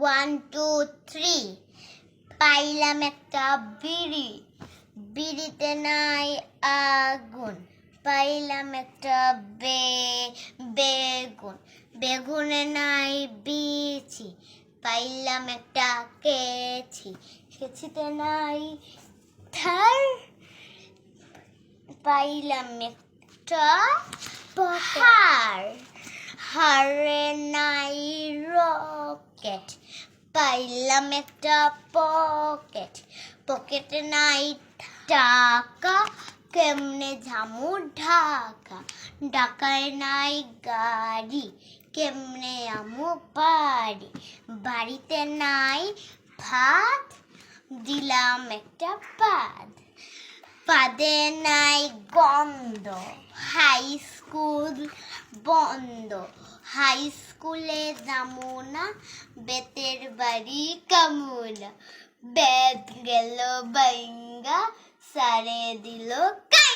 One two three পাইলাম একটা বিড়ি। বিড়িতে নাই আগুন। পাইলাম একটা বে, বেগুন। বেগুনে নাই বিচি। পাইলাম একটা কেছি কেছিতে নাই থার। পাইলাম একটা পাহাড়। হারে নাই রকেট পাইলাম একটা পকেট পকেটে নাই টাকা, কেমনে ঝামু ঢাকা? ঢাকায় নাই গাড়ি, কেমনে আমু বাড়ি? বাড়িতে নাই ভাত, দিলাম একটা পাদ। পাদে নাই গন্ধ। হাই স্কুল বন্ধ। হাই স্কুলে যাব না, বেতের বাড়ি কামুনা। বেত গেল বাইঙ্গা সারে দিল কা